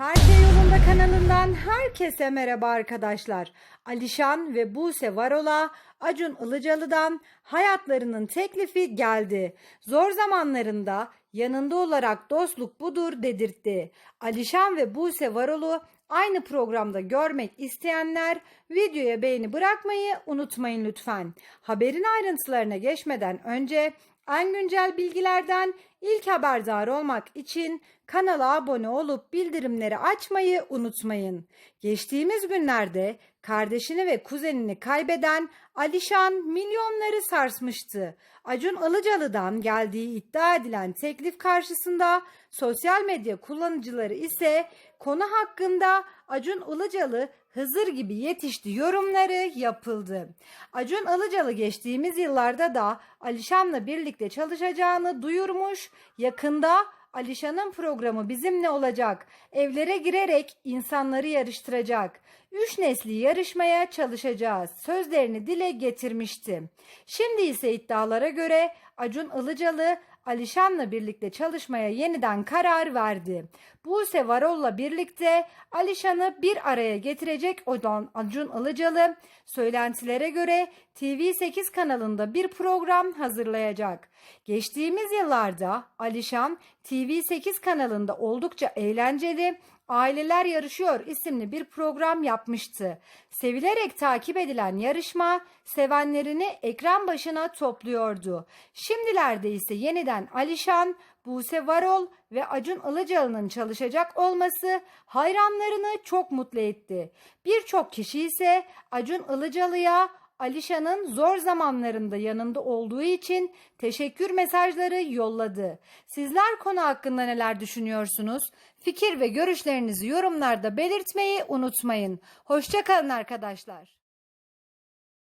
Her şey yolunda kanalından herkese merhaba arkadaşlar. Alişan ve Buse Varola Acun Ilıcalı'dan hayatlarının teklifi geldi. Zor zamanlarında yanında olarak dostluk budur dedirtti. Alişan ve Buse Varol'u aynı programda görmek isteyenler videoya beğeni bırakmayı unutmayın lütfen. Haberin ayrıntılarına geçmeden önce en güncel bilgilerden ilk haberdar olmak için kanala abone olup bildirimleri açmayı unutmayın. Geçtiğimiz günlerde kardeşini ve kuzenini kaybeden Alişan milyonları sarsmıştı. Acun Ilıcalı'dan geldiği iddia edilen teklif karşısında sosyal medya kullanıcıları ise konu hakkında Acun Ilıcalı Hızır gibi yetişti yorumları yapıldı. Acun Ilıcalı geçtiğimiz yıllarda da Alişan'la birlikte çalışacağını duyurmuş. Yakında Alişan'ın programı bizimle olacak. Evlere girerek insanları yarıştıracak. Üç nesli yarışmaya çalışacağız. Sözlerini dile getirmişti. Şimdi ise iddialara göre Acun Ilıcalı Alişan'la birlikte çalışmaya yeniden karar verdi. Buse Varol'la birlikte Alişan'ı bir araya getirecek olan Acun Ilıcalı söylentilere göre TV8 kanalında bir program hazırlayacak. Geçtiğimiz yıllarda Alişan TV8 kanalında oldukça eğlenceli Aileler Yarışıyor isimli bir program yapmıştı. Sevilerek takip edilen yarışma sevenlerini ekran başına topluyordu. Şimdilerde ise yeniden Alişan, Buse Varol ve Acun Ilıcalı'nın çalışacak olması hayranlarını çok mutlu etti. Birçok kişi ise Acun Ilıcalı'ya Alişan'ın zor zamanlarında yanında olduğu için teşekkür mesajları yolladı. Sizler konu hakkında neler düşünüyorsunuz? Fikir ve görüşlerinizi yorumlarda belirtmeyi unutmayın. Hoşçakalın arkadaşlar.